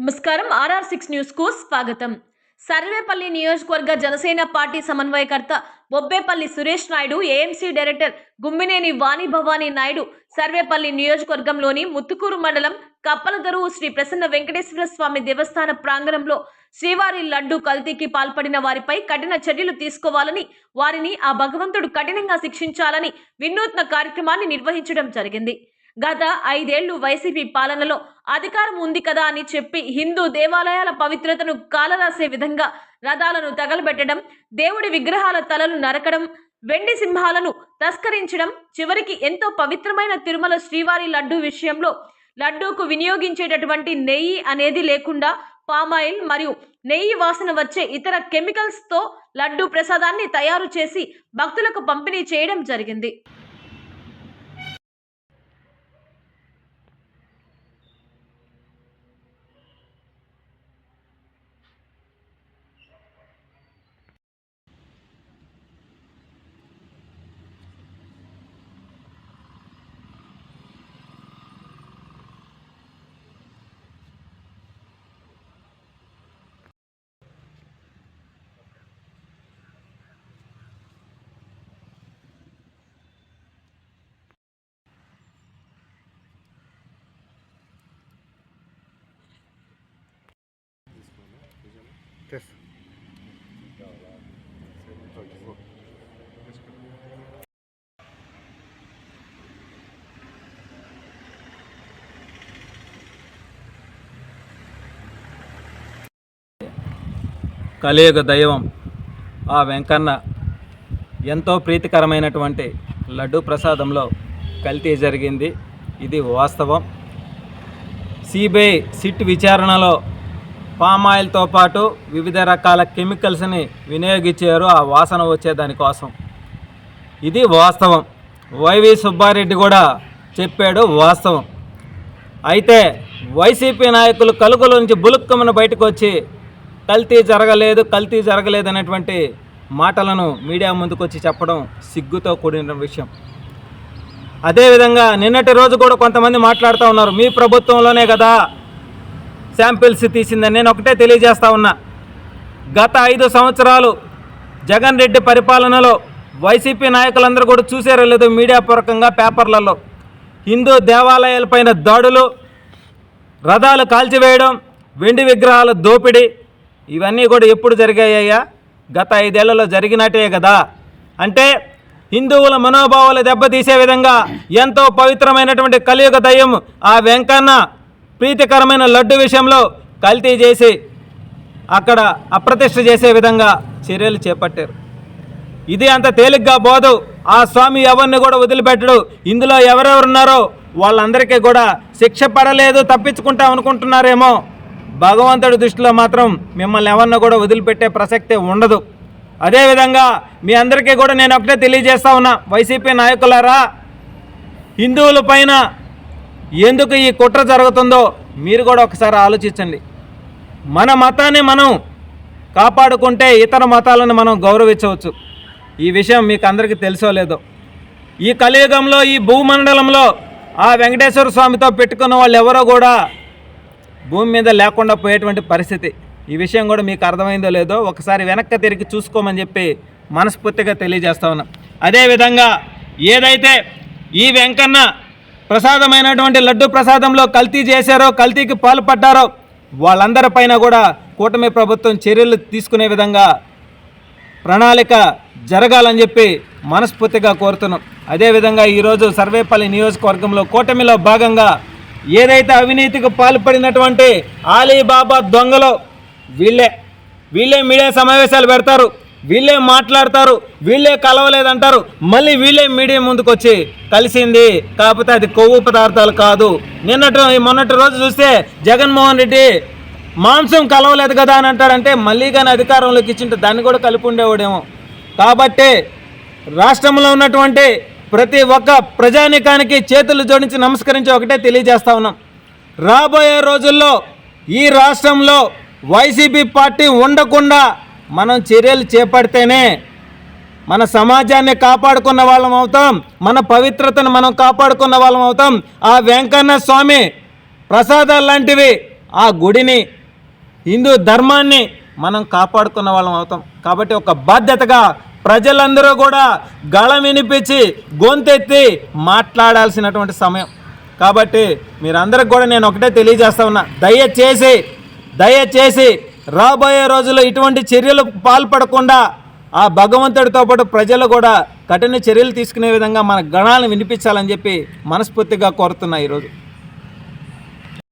నమస్కారం. RR six న్యూస్కు స్వాగతం. సర్వేపల్లి నియోజకవర్గ జనసేన పార్టీ సమన్వయకర్త బొబ్బేపల్లి సురేష్ నాయుడు ఏఎంసీ డైరెక్టర్ గుమ్మినేని వాణి భవానీ నాయుడు సర్వేపల్లి నియోజకవర్గంలోని ముత్తుకూరు మండలం కప్పలదరువు శ్రీ ప్రసన్న వెంకటేశ్వర స్వామి దేవస్థాన ప్రాంగణంలో శ్రీవారి లడ్డు కల్తీకి పాల్పడిన వారిపై కఠిన చర్యలు తీసుకోవాలని వారిని ఆ భగవంతుడు కఠినంగా శిక్షించాలని వినూత్న కార్యక్రమాన్ని నిర్వహించడం జరిగింది. గత ఐదేళ్ళు వైసీపీ పాలనలో అధికారం ఉంది కదా అని చెప్పి హిందూ దేవాలయాల పవిత్రతను కాలరాసే విధంగా రథాలను తగలబెట్టడం దేవుడి విగ్రహాల తలలు నరకడం వెండి సింహాలను తస్కరించడం చివరికి ఎంతో పవిత్రమైన తిరుమల శ్రీవారి లడ్డు విషయంలో లడ్డూకు వినియోగించేటటువంటి నెయ్యి అనేది లేకుండా పామాయిల్ మరియు నెయ్యి వాసన వచ్చే ఇతర కెమికల్స్తో లడ్డు ప్రసాదాన్ని తయారు చేసి భక్తులకు పంపిణీ చేయడం జరిగింది. కలియుగ దైవం ఆ వెంకన్న ఎంతో ప్రీతికరమైనటువంటి లడ్డు ప్రసాదంలో కల్తీ జరిగింది. ఇది వాస్తవం. సిబిఐ సిట్ విచారణలో పామాయిల్తో పాటు వివిధ రకాల కెమికల్స్ని వినియోగించారు ఆ వాసన వచ్చే దానికోసం ఇది వాస్తవం. వైవి సుబ్బారెడ్డి కూడా చెప్పాడు వాస్తవం. అయితే వైసీపీ నాయకులు కలుగుల నుంచి బులుక్కమని బయటకు వచ్చి కల్తీ జరగలేదు కల్తీ జరగలేదు అనేటువంటి మాటలను మీడియా ముందుకు వచ్చి చెప్పడం సిగ్గుతో కూడిన విషయం. అదేవిధంగా నిన్నటి రోజు కూడా కొంతమంది మాట్లాడుతూ ఉన్నారు మీ ప్రభుత్వంలోనే కదా శాంపిల్స్ తీసిందని నేను ఒకటే తెలియజేస్తా ఉన్నా. గత ఐదు సంవత్సరాలు జగన్ రెడ్డి పరిపాలనలో వైసీపీ నాయకులందరూ కూడా చూసారో లేదో మీడియా పూర్వకంగా పేపర్లలో. హిందూ దేవాలయాలపైన దాడులు రథాలు కాల్చివేయడం వెండి విగ్రహాల దోపిడీ ఇవన్నీ కూడా ఎప్పుడు జరిగాయ్యా? గత ఐదేళ్ళలో జరిగినట్టే కదా. అంటే హిందువుల మనోభావాలు దెబ్బతీసే విధంగా ఎంతో పవిత్రమైనటువంటి కలియుగ దయ్యం ఆ వెంకన్న ప్రీతికరమైన లడ్డు విషయంలో కల్తీ చేసి అక్కడ అప్రతిష్ట చేసే విధంగా చర్యలు చేపట్టారు. ఇది అంత తేలిగ్గా పోదు ఆ స్వామి ఎవరిని కూడా వదిలిపెట్టడు. ఇందులో ఎవరెవరున్నారో వాళ్ళందరికీ కూడా శిక్ష పడలేదు తప్పించుకుంటాం అనుకుంటున్నారేమో. భగవంతుడి దృష్టిలో మాత్రం మిమ్మల్ని ఎవరిని కూడా వదిలిపెట్టే ప్రసక్తే ఉండదు. అదేవిధంగా మీ అందరికీ కూడా నేను ఒకటే తెలియజేస్తా ఉన్నా. వైసీపీ నాయకులారా హిందువుల పైన ఎందుకు ఈ కుట్ర జరుగుతుందో మీరు కూడా ఒకసారి ఆలోచించండి. మన మతాన్ని మనం కాపాడుకుంటే ఇతర మతాలను మనం గౌరవించవచ్చు. ఈ విషయం మీకు అందరికీ తెలుసో లేదో. ఈ కలియుగంలో ఈ భూమండలంలో ఆ వెంకటేశ్వర స్వామితో పెట్టుకున్న వాళ్ళు ఎవరో కూడా భూమి మీద లేకుండా పోయేటువంటి పరిస్థితి. ఈ విషయం కూడా మీకు అర్థమైందో లేదో ఒకసారి వెనక్కి తిరిగి చూసుకోమని చెప్పి మనస్ఫూర్తిగా తెలియజేస్తా ఉన్నాం. అదేవిధంగా ఏదైతే ఈ వెంకన్న ప్రసాదమైనటువంటి లడ్డు ప్రసాదంలో కల్తీ చేశారో కల్తీకి పాల్పడ్డారో వాళ్ళందరిపైన కూడా కూటమి ప్రభుత్వం చర్యలు తీసుకునే విధంగా ప్రణాళిక జరగాలని చెప్పి మనస్ఫూర్తిగా కోరుతున్నాం. అదేవిధంగా ఈరోజు సర్వేపల్లి నియోజకవర్గంలో కూటమిలో భాగంగా ఏదైతే అవినీతికి పాల్పడినటువంటి ఆలీబాబా దొంగలో వీళ్ళే వీళ్ళే మీడియా సమావేశాలు పెడతారు. వీళ్ళే మాట్లాడతారు వీళ్ళే కలవలేదంటారు. మళ్ళీ వీళ్ళే మీడియా ముందుకు వచ్చి కలిసింది. కాకపోతే అది కొవ్వు పదార్థాలు కాదు. నిన్నటి మొన్నటి రోజు చూస్తే జగన్మోహన్ రెడ్డి మాంసం కలవలేదు కదా అని అంటాడంటే మళ్ళీ కానీ అధికారంలోకి ఇచ్చింటే దాన్ని కూడా కలిపి ఉండేవాడేమో. కాబట్టి రాష్ట్రంలో ఉన్నటువంటి ప్రతి ఒక్క ప్రజానికానికి చేతులు జోడించి నమస్కరించి ఒకటే తెలియజేస్తా ఉన్నాం. రాబోయే రోజుల్లో ఈ రాష్ట్రంలో వైసీపీ పార్టీ ఉండకుండా మనం చర్యలు చేపడితేనే మన సమాజాన్ని కాపాడుకున్న వాళ్ళం అవుతాం. మన పవిత్రతను మనం కాపాడుకున్న వాళ్ళం అవుతాం. ఆ వెంకన్న స్వామి ప్రసాదాలు లాంటివి ఆ గుడిని హిందూ ధర్మాన్ని మనం కాపాడుకున్న వాళ్ళం అవుతాం. కాబట్టి ఒక బాధ్యతగా ప్రజలందరూ కూడా గళం వినిపించి గొంతెత్తి మాట్లాడాల్సినటువంటి సమయం. కాబట్టి మీరందరికి కూడా నేను ఒకటే తెలియజేస్తా ఉన్నా. దయచేసి దయచేసి రాబోయే రోజుల్లో ఇటువంటి చర్యలకు పాల్పడకుండా ఆ భగవంతుడితో పాటు ప్రజలు కూడా కఠిన చర్యలు తీసుకునే విధంగా మన గణాలను వినిపించాలని చెప్పి మనస్ఫూర్తిగా కోరుతున్నా ఈరోజు.